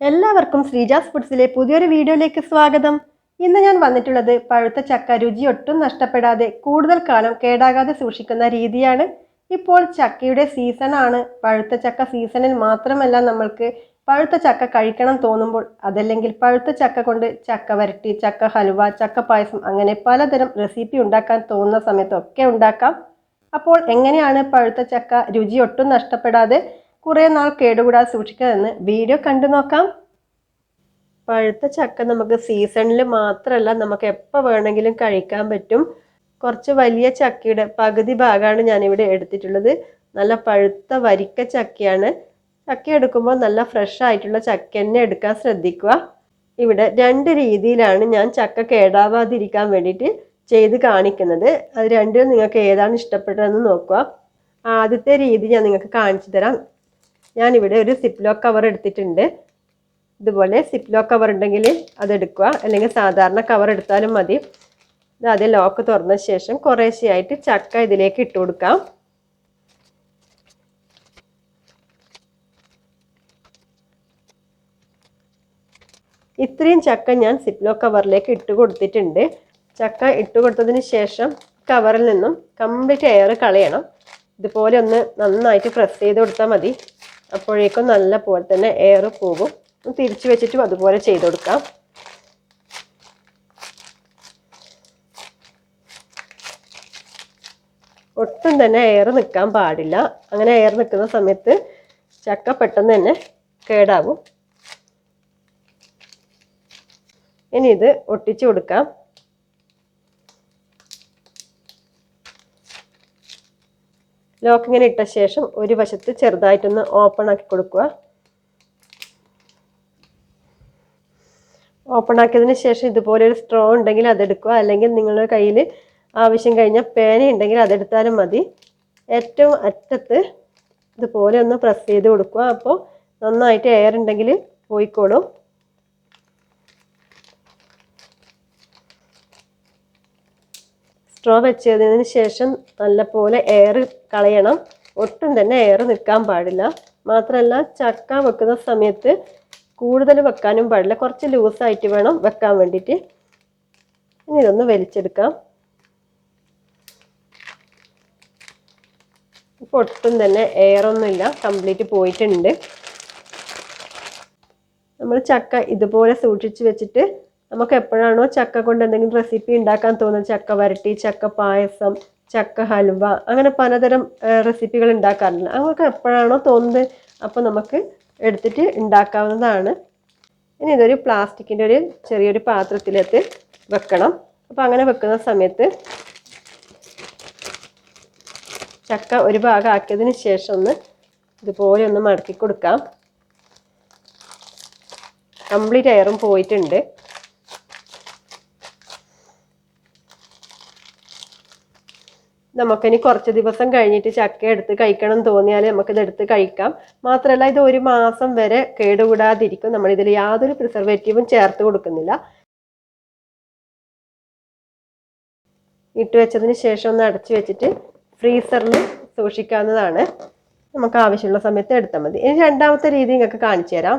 എല്ലാവർക്കും ശ്രീജാസ് ഫുഡ്സിലെ പുതിയൊരു വീഡിയോയിലേക്ക് സ്വാഗതം. ഇന്ന് ഞാൻ വന്നിട്ടുള്ളത് പഴുത്ത ചക്ക രുചി ഒട്ടും നഷ്ടപ്പെടാതെ കൂടുതൽ കാലം കേടാകാതെ സൂക്ഷിക്കുന്ന രീതിയാണ്. ഇപ്പോൾ ചക്കയുടെ സീസണാണ് പഴുത്ത ചക്ക സീസണിൽ മാത്രമല്ല നമ്മൾക്ക് പഴുത്ത ചക്ക കഴിക്കണം തോന്നുമ്പോൾ അതല്ലെങ്കിൽ പഴുത്ത ചക്ക കൊണ്ട് ചക്ക വരട്ടി ചക്ക ഹലുവ ചക്ക പായസം അങ്ങനെ പലതരം റെസിപ്പി ഉണ്ടാക്കാൻ തോന്നുന്ന സമയത്തൊക്കെ ഉണ്ടാക്കാം. അപ്പോൾ എങ്ങനെയാണ് പഴുത്ത ചക്ക രുചി ഒട്ടും നഷ്ടപ്പെടാതെ കുറേ നാൾ കേടുകൂടാതെ എന്ന് വീഡിയോ കണ്ടു നോക്കാം. പഴുത്ത ചക്ക നമുക്ക് സീസണിൽ മാത്രമല്ല നമുക്ക് എപ്പോൾ വേണമെങ്കിലും കഴിക്കാൻ പറ്റും. കുറച്ച് വലിയ ചക്കയുടെ പകുതി ഭാഗമാണ് ഞാനിവിടെ എടുത്തിട്ടുള്ളത്. നല്ല പഴുത്ത വരിക്ക ചക്കയാണ്. ചക്ക എടുക്കുമ്പോൾ നല്ല ഫ്രഷ് ആയിട്ടുള്ള ചക്ക തന്നെ എടുക്കാൻ ശ്രദ്ധിക്കുക. ഇവിടെ രണ്ട് രീതിയിലാണ് ഞാൻ ചക്ക കേടാവാതിരിക്കാൻ വേണ്ടിയിട്ട് ചെയ്ത് കാണിക്കുന്നത്. അത് രണ്ടിലും നിങ്ങൾക്ക് ഏതാണ് ഇഷ്ടപ്പെട്ടതെന്ന് നോക്കുക. ആദ്യത്തെ രീതി ഞാൻ നിങ്ങൾക്ക് കാണിച്ചു തരാം. ഞാനിവിടെ ഒരു സിപ്ലോ കവർ എടുത്തിട്ടുണ്ട്. ഇതുപോലെ സിപ്ലോ കവർ ഉണ്ടെങ്കിൽ അതെടുക്കുക അല്ലെങ്കിൽ സാധാരണ കവർ എടുത്താലും മതി. ഇത് ആദ്യം ലോക്ക് തുറന്ന ശേഷം കുറേശ്ശെയായിട്ട് ചക്ക ഇതിലേക്ക് ഇട്ട് കൊടുക്കാം. ഇത്രയും ചക്ക ഞാൻ സിപ്ലോ കവറിലേക്ക് ഇട്ട് കൊടുത്തിട്ടുണ്ട്. ചക്ക ഇട്ട് കൊടുത്തതിന് ശേഷം കവറിൽ നിന്നും കംപ്ലീറ്റ് എയർ കളയണം. ഇതുപോലെ ഒന്ന് നന്നായിട്ട് പ്രസ് ചെയ്ത് കൊടുത്താൽ മതി. അപ്പോഴേക്കും നല്ല പോലെ തന്നെ എയർ പോകും. തിരിച്ചു വെച്ചിട്ടും അതുപോലെ ചെയ്ത് കൊടുക്കാം. ഒട്ടും തന്നെ എയർ നിൽക്കാൻ പാടില്ല. അങ്ങനെ എയർ നിൽക്കുന്ന സമയത്ത് ചക്ക പെട്ടെന്ന് തന്നെ കേടാവും ഇനി ഇത് ഒട്ടിച്ചു കൊടുക്കാം. ലോക്ക് ഇങ്ങനെ ഇട്ട ശേഷം ഒരു വശത്ത് ചെറുതായിട്ടൊന്ന് ഓപ്പൺ ആക്കി കൊടുക്കുക. ഓപ്പൺ ആക്കിയതിന് ശേഷം ഇതുപോലെ ഒരു സ്ട്രോ ഉണ്ടെങ്കിൽ അതെടുക്കുക അല്ലെങ്കിൽ നിങ്ങളുടെ കയ്യിൽ ആവശ്യം കഴിഞ്ഞാൽ പേന ഉണ്ടെങ്കിൽ അതെടുത്താലും മതി. ഏറ്റവും അറ്റത്ത് ഇതുപോലെ ഒന്ന് പ്രസ് ചെയ്ത് കൊടുക്കുക. അപ്പോൾ നന്നായിട്ട് എയർ ഉണ്ടെങ്കിൽ പോയിക്കോളും. സ്ട്രോ വെച്ചതിന് ശേഷം നല്ലപോലെ എയർ കളയണം. ഒട്ടും തന്നെ എയർ നിൽക്കാൻ പാടില്ല. മാത്രമല്ല ചക്ക വെക്കുന്ന സമയത്ത് കൂടുതൽ വെക്കാനും പാടില്ല. കുറച്ച് ലൂസായിട്ട് വേണം വെക്കാൻ വേണ്ടിയിട്ട്. ഇനി ഇതൊന്ന് വലിച്ചെടുക്കാം. ഇപ്പോൾ ഒട്ടും തന്നെ എയറൊന്നുമില്ല കംപ്ലീറ്റ് പോയിട്ടുണ്ട്. നമ്മൾ ചക്ക ഇതുപോലെ സൂക്ഷിച്ച് വെച്ചിട്ട് നമുക്ക് എപ്പോഴാണോ ചക്ക കൊണ്ട് എന്തെങ്കിലും റെസിപ്പി ഉണ്ടാക്കാൻ തോന്നുന്നത് ചക്ക വരട്ടി ചക്ക പായസം ചക്ക ഹൽവ അങ്ങനെ പലതരം റെസിപ്പികൾ ഉണ്ടാക്കാറുണ്ട്. നമുക്ക് എപ്പോഴാണോ തോന്നുന്നത് അപ്പോൾ നമുക്ക് എടുത്തിട്ട് ഉണ്ടാക്കാവുന്നതാണ്. ഇനി ഇതൊരു പ്ലാസ്റ്റിക്കിന്റെ ഒരു ചെറിയൊരു പാത്രത്തിലേക്ക് വെക്കണം. അപ്പോൾ അങ്ങനെ വെക്കുന്ന സമയത്ത് ചക്ക ഒരു ഭാഗം ആക്കിയതിന് ശേഷം ഒന്ന് ഇതുപോലെ ഒന്ന് മടക്കി കൊടുക്കാം. കംപ്ലീറ്റ് എയറും പോയിട്ടുണ്ട്. നമുക്കിനി കുറച്ച് ദിവസം കഴിഞ്ഞിട്ട് ചക്ക എടുത്ത് കഴിക്കണം തോന്നിയാൽ നമുക്കിത് എടുത്ത് കഴിക്കാം. മാത്രമല്ല ഇത് ഒരു മാസം വരെ കേടുകൂടാതിരിക്കും. നമ്മൾ ഇതിൽ യാതൊരു പ്രിസർവേറ്റീവും ചേർത്ത് കൊടുക്കുന്നില്ല. ഇട്ട് വെച്ചതിന് ശേഷം ഒന്ന് അടച്ചു വെച്ചിട്ട് ഫ്രീസറിൽ സൂക്ഷിക്കാവുന്നതാണ്. നമുക്ക് ആവശ്യമുള്ള സമയത്ത് എടുത്താൽ മതി. ഇനി രണ്ടാമത്തെ രീതി നിങ്ങൾക്ക് കാണിച്ചു തരാം.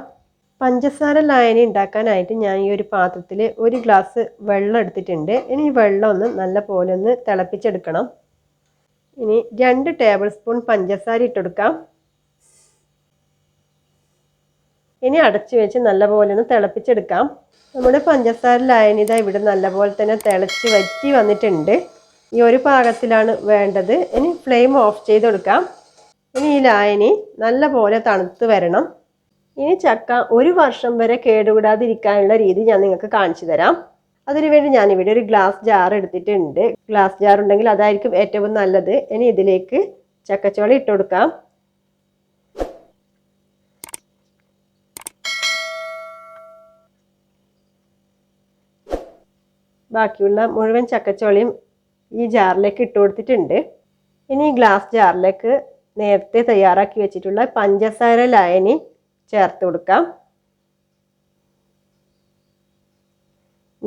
പഞ്ചസാര ലായനി ഉണ്ടാക്കാനായിട്ട് ഞാൻ ഈ ഒരു പാത്രത്തിൽ ഒരു ഗ്ലാസ് വെള്ളം എടുത്തിട്ടുണ്ട്. ഇനി ഈ വെള്ളം ഒന്ന് നല്ല പോലെ ഒന്ന് തിളപ്പിച്ചെടുക്കണം. ഇനി രണ്ട് ടേബിൾ സ്പൂൺ പഞ്ചസാര ഇട്ടെടുക്കാം. ഇനി അടച്ചു വെച്ച് നല്ലപോലെ ഒന്ന് തിളപ്പിച്ചെടുക്കാം. നമ്മുടെ പഞ്ചസാര ലായനിത ഇവിടെ നല്ലപോലെ തന്നെ തിളച്ച് വറ്റി വന്നിട്ടുണ്ട്. ഈ ഒരു പാകത്തിലാണ് വേണ്ടത്. ഇനി ഫ്ലെയിം ഓഫ് ചെയ്ത് കൊടുക്കാം ഇനി ഈ ലായനി നല്ലപോലെ തണുത്ത് വരണം. ഇനി ചക്ക ഒരു വർഷം വരെ കേടുകൂടാതിരിക്കാനുള്ള രീതി ഞാൻ നിങ്ങൾക്ക് കാണിച്ചു തരാം. അതിനുവേണ്ടി ഞാനിവിടെ ഒരു ഗ്ലാസ് ജാർ എടുത്തിട്ടുണ്ട്. ഗ്ലാസ് ജാർ ഉണ്ടെങ്കിൽ അതായിരിക്കും ഏറ്റവും നല്ലത്. ഇനി ഇതിലേക്ക് ചക്കച്ചോളി ഇട്ട് കൊടുക്കാം. ബാക്കിയുള്ള മുഴുവൻ ചക്കച്ചോളിയും ഈ ജാറിലേക്ക് ഇട്ട് കൊടുത്തിട്ടുണ്ട്. ഇനി ഈ ഗ്ലാസ് ജാറിലേക്ക് നേരത്തെ തയ്യാറാക്കി വെച്ചിട്ടുള്ള പഞ്ചസാര ലായനി ചേർത്ത് കൊടുക്കാം.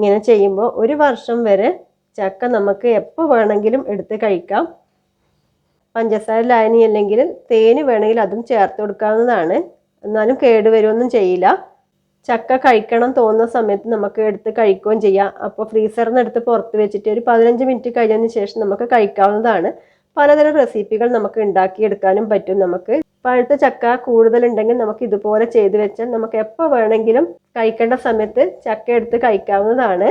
ഇങ്ങനെ ചെയ്യുമ്പോൾ ഒരു വർഷം വരെ ചക്ക നമുക്ക് എപ്പോൾ വേണമെങ്കിലും എടുത്ത് കഴിക്കാം. പഞ്ചസാര ലായനി അല്ലെങ്കിൽ തേന് വേണമെങ്കിൽ അതും ചേർത്ത് കൊടുക്കാവുന്നതാണ്. എന്നാലും കേടുവരുമൊന്നും ചെയ്യില്ല. ചക്ക കഴിക്കണം തോന്നുന്ന സമയത്ത് നമുക്ക് എടുത്ത് കഴിക്കുകയും ചെയ്യാം. അപ്പോൾ ഫ്രീസറിൽ നിന്ന് എടുത്ത് പുറത്ത് വെച്ചിട്ട് ഒരു പതിനഞ്ച് മിനിറ്റ് കഴിഞ്ഞതിന് ശേഷം നമുക്ക് കഴിക്കാവുന്നതാണ്. പലതരം റെസിപ്പികൾ നമുക്ക് ഉണ്ടാക്കിയെടുക്കാനും പറ്റും നമുക്ക്. പഴുത്ത ചക്ക കൂടുതലുണ്ടെങ്കിൽ നമുക്ക് ഇതുപോലെ ചെയ്തു വെച്ചാൽ നമുക്ക് എപ്പോൾ വേണമെങ്കിലും കഴിക്കേണ്ട സമയത്ത് ചക്ക എടുത്ത് കഴിക്കാവുന്നതാണ്.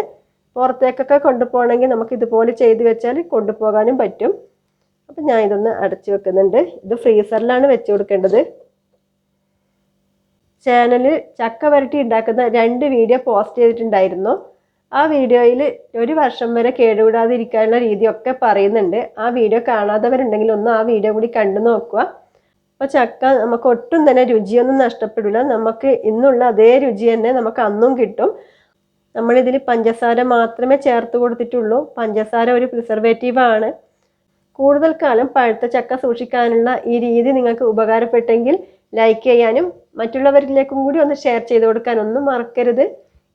പുറത്തേക്കൊക്കെ കൊണ്ടുപോകണമെങ്കിൽ നമുക്ക് ഇതുപോലെ ചെയ്തു വെച്ചാൽ കൊണ്ടുപോകാനും പറ്റും. അപ്പം ഞാൻ ഇതൊന്ന് അടച്ചു വെക്കുന്നുണ്ട്. ഇത് ഫ്രീസറിലാണ് വെച്ച് കൊടുക്കേണ്ടത്. ചാനലിൽ ചക്ക വരട്ടി ഉണ്ടാക്കുന്ന രണ്ട് വീഡിയോ പോസ്റ്റ് ചെയ്തിട്ടുണ്ടായിരുന്നു. ആ വീഡിയോയിൽ ഒരു വർഷം വരെ കേടുകൂടാതിരിക്കാനുള്ള രീതിയൊക്കെ പറയുന്നുണ്ട്. ആ വീഡിയോ കാണാത്തവരുണ്ടെങ്കിൽ ഒന്ന് ആ വീഡിയോ കൂടി കണ്ടു നോക്കുക. അപ്പോൾ ചക്ക നമുക്ക് ഒട്ടും തന്നെ രുചിയൊന്നും നഷ്ടപ്പെടില്ല നമുക്ക് ഇന്നുള്ള അതേ രുചി തന്നെ നമുക്ക് അന്നും കിട്ടും. നമ്മളിതിൽ പഞ്ചസാര മാത്രമേ ചേർത്ത് കൊടുത്തിട്ടുള്ളൂ. പഞ്ചസാര ഒരു പ്രിസർവേറ്റീവാണ് കൂടുതൽ കാലം പഴുത്ത ചക്ക സൂക്ഷിക്കാനുള്ള ഈ രീതി നിങ്ങൾക്ക് ഉപകാരപ്പെട്ടെങ്കിൽ ലൈക്ക് ചെയ്യാനും മറ്റുള്ളവരിലേക്കും കൂടി ഒന്ന് ഷെയർ ചെയ്ത് കൊടുക്കാനൊന്നും മറക്കരുത്.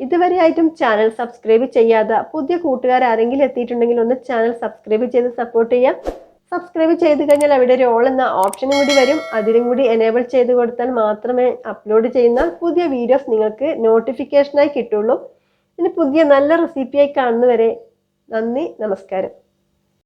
ഇതുവരെയായിട്ടും ചാനൽ സബ്സ്ക്രൈബ് ചെയ്യാതെ പുതിയ കൂട്ടുകാർ ആരെങ്കിലും എത്തിയിട്ടുണ്ടെങ്കിൽ ഒന്ന് ചാനൽ സബ്സ്ക്രൈബ് ചെയ്ത് സപ്പോർട്ട് ചെയ്യാം. സബ്സ്ക്രൈബ് ചെയ്ത് കഴിഞ്ഞാൽ അവിടെ ഒരു ഓൾ എന്ന ഓപ്ഷനും കൂടി വരും. അതിലും കൂടി എനേബിൾ ചെയ്ത് കൊടുത്താൽ മാത്രമേ അപ്ലോഡ് ചെയ്യുന്ന പുതിയ വീഡിയോസ് നിങ്ങൾക്ക് നോട്ടിഫിക്കേഷനായി കിട്ടുള്ളൂ. ഇനി പുതിയ നല്ല റെസിപ്പിയായി കാണുന്നവരെ നന്ദി നമസ്കാരം.